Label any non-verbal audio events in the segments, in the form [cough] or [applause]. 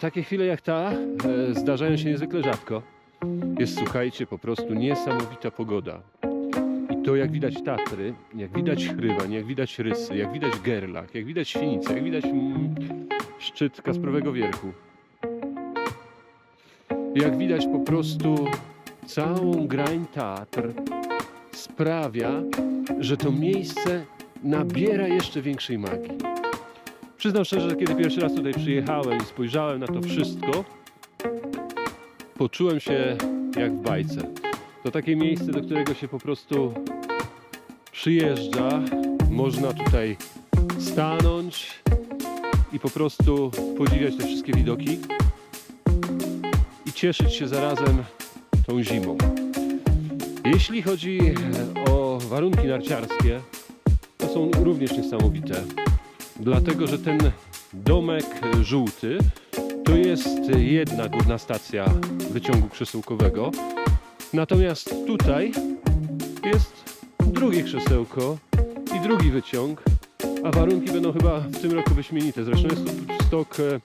Takie chwile jak ta e, zdarzają się niezwykle rzadko. Jest, słuchajcie, po prostu niesamowita pogoda. I to jak widać Tatry, jak widać Chrywań, jak widać Rysy, jak widać Gerlach, jak widać Świnice, jak widać mm, szczyt Kasprowego Wierchu. Jak widać po prostu całą grań Tatr sprawia, że to miejsce nabiera jeszcze większej magii. Przyznam szczerze, że kiedy pierwszy raz tutaj przyjechałem i spojrzałem na to wszystko, poczułem się jak w bajce. To takie miejsce, do którego się po prostu przyjeżdża. Można tutaj stanąć i po prostu podziwiać te wszystkie widoki i cieszyć się zarazem tą zimą. Jeśli chodzi o warunki narciarskie, to są również niesamowite. Dlatego, że ten domek żółty to jest jedna górna stacja wyciągu krzesełkowego. Natomiast tutaj jest drugie krzesełko i drugi wyciąg, a warunki będą chyba w tym roku wyśmienite. Zresztą jest to stok e,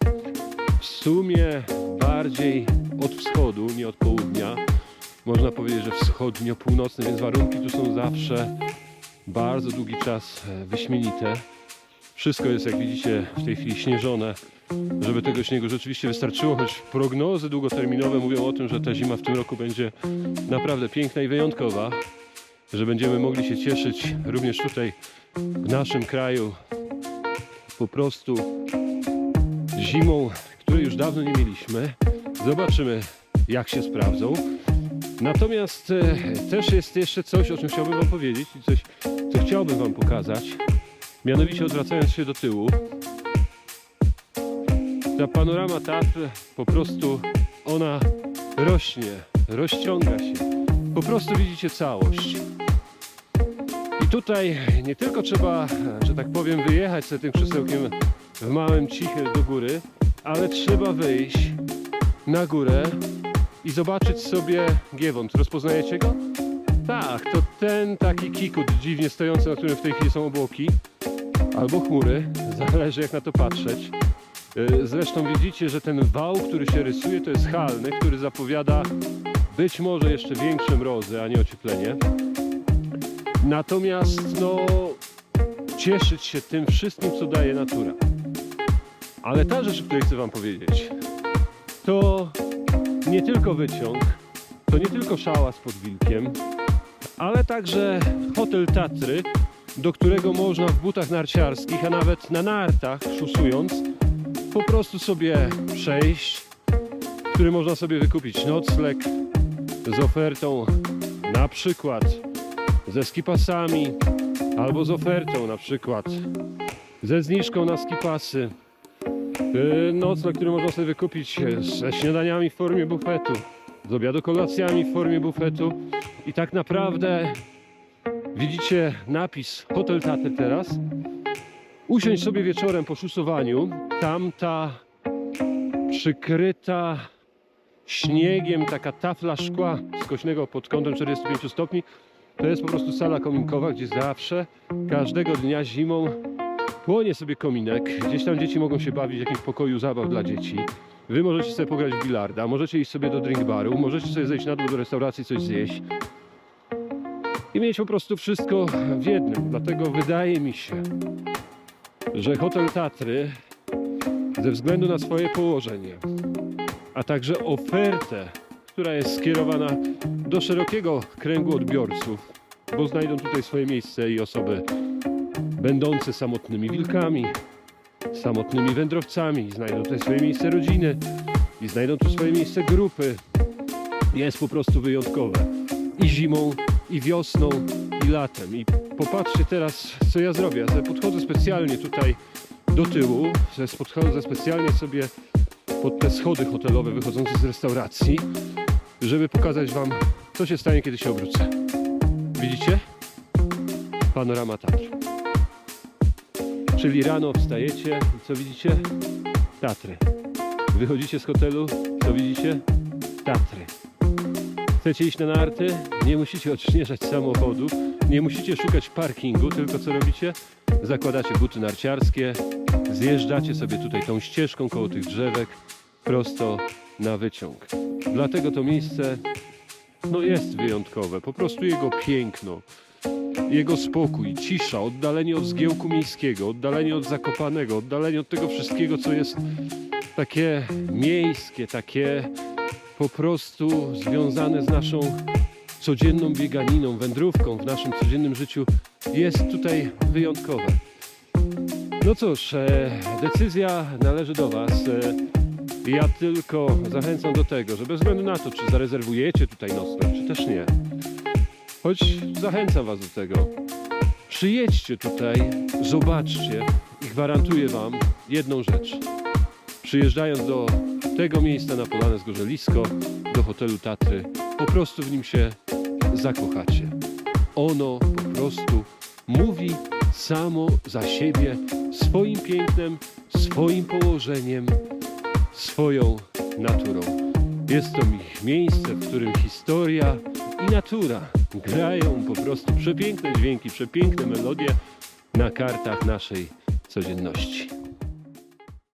w sumie bardziej od wschodu, nie od południa. Można powiedzieć, że wschodnio-północny, więc warunki tu są zawsze bardzo długi czas e, wyśmienite. Wszystko jest, jak widzicie, w tej chwili śnieżone, żeby tego śniegu rzeczywiście wystarczyło, choć prognozy długoterminowe mówią o tym, że ta zima w tym roku będzie naprawdę piękna i wyjątkowa, że będziemy mogli się cieszyć również tutaj w naszym kraju po prostu zimą, której już dawno nie mieliśmy. Zobaczymy, jak się sprawdzą. Natomiast e, też jest jeszcze coś, o czym chciałbym Wam powiedzieć i coś, co chciałbym Wam pokazać. Mianowicie odwracając się do tyłu, ta panorama Tatr po prostu ona rośnie, rozciąga się. Po prostu widzicie całość. I tutaj nie tylko trzeba, że tak powiem, wyjechać sobie tym krzesełkiem w małym ciche do góry, ale trzeba wyjść na górę i zobaczyć sobie Giewont. Rozpoznajecie go? Tak, to ten taki kikut dziwnie stojący, na którym w tej chwili są obłoki albo chmury, [laughs] zależy jak na to patrzeć. Yy, Zresztą widzicie, że ten wał, który się rysuje, to jest halny, który zapowiada być może jeszcze większe mrozy, a nie ocieplenie. Natomiast no, cieszyć się tym wszystkim, co daje natura. Ale ta rzecz, o której chcę Wam powiedzieć, to nie tylko wyciąg, to nie tylko szała z podwilkiem, ale także hotel Tatry, do którego można w butach narciarskich, a nawet na nartach szusując, po prostu sobie przejść, w którym można sobie wykupić nocleg z ofertą na przykład ze skipasami, albo z ofertą na przykład ze zniżką na skipasy. Yy, Nocleg, który można sobie wykupić ze śniadaniami w formie bufetu, z obiadu kolacjami w formie bufetu i tak naprawdę widzicie napis Hotel Tatry teraz. Usiądź sobie wieczorem po szusowaniu, tam ta przykryta śniegiem taka tafla szkła skośnego pod kątem 45 stopni to jest po prostu sala kominkowa, gdzie zawsze, każdego dnia zimą płonie sobie kominek. Gdzieś tam dzieci mogą się bawić w jakimś pokoju zabaw dla dzieci. Wy możecie sobie pograć w bilarda, możecie iść sobie do drink baru, możecie sobie zejść na dół do restauracji coś zjeść. Mieć po prostu wszystko w jednym. Dlatego wydaje mi się, że hotel Tatry ze względu na swoje położenie, a także ofertę, która jest skierowana do szerokiego kręgu odbiorców, bo znajdą tutaj swoje miejsce i osoby będące samotnymi wilkami, samotnymi wędrowcami, znajdą tutaj swoje miejsce rodziny i znajdą tu swoje miejsce grupy. Jest po prostu wyjątkowe. I zimą, i wiosną, i latem. I popatrzcie teraz, co ja zrobię. Ja podchodzę specjalnie tutaj do tyłu, że podchodzę specjalnie sobie pod te schody hotelowe wychodzące z restauracji, żeby pokazać Wam, co się stanie, kiedy się obrócę. Widzicie? Panorama Tatr. Czyli rano wstajecie co widzicie? Tatry. Wychodzicie z hotelu, co widzicie? Tatry. Chcecie iść na narty? Nie musicie odśnieżać samochodów, nie musicie szukać parkingu, tylko co robicie? Zakładacie buty narciarskie zjeżdżacie sobie tutaj tą ścieżką koło tych drzewek prosto na wyciąg. Dlatego to miejsce no jest wyjątkowe. Po prostu jego piękno, jego spokój, cisza, oddalenie od zgiełku miejskiego, oddalenie od Zakopanego, oddalenie od tego wszystkiego, co jest takie miejskie, takie po prostu związane z naszą codzienną bieganiną, wędrówką w naszym codziennym życiu jest tutaj wyjątkowe. No cóż, e, decyzja należy do Was. E, ja tylko zachęcam do tego, że bez względu na to, czy zarezerwujecie tutaj nocleg, czy też nie, choć zachęcam Was do tego, przyjedźcie tutaj, zobaczcie i gwarantuję Wam jedną rzecz. Przyjeżdżając do tego miejsca na Polanę Zgorzelisko, do hotelu Tatry, po prostu w nim się zakochacie. Ono po prostu mówi samo za siebie swoim pięknem, swoim położeniem, swoją naturą. Jest to mi- miejsce, w którym historia i natura grają po prostu przepiękne dźwięki, przepiękne melodie na kartach naszej codzienności.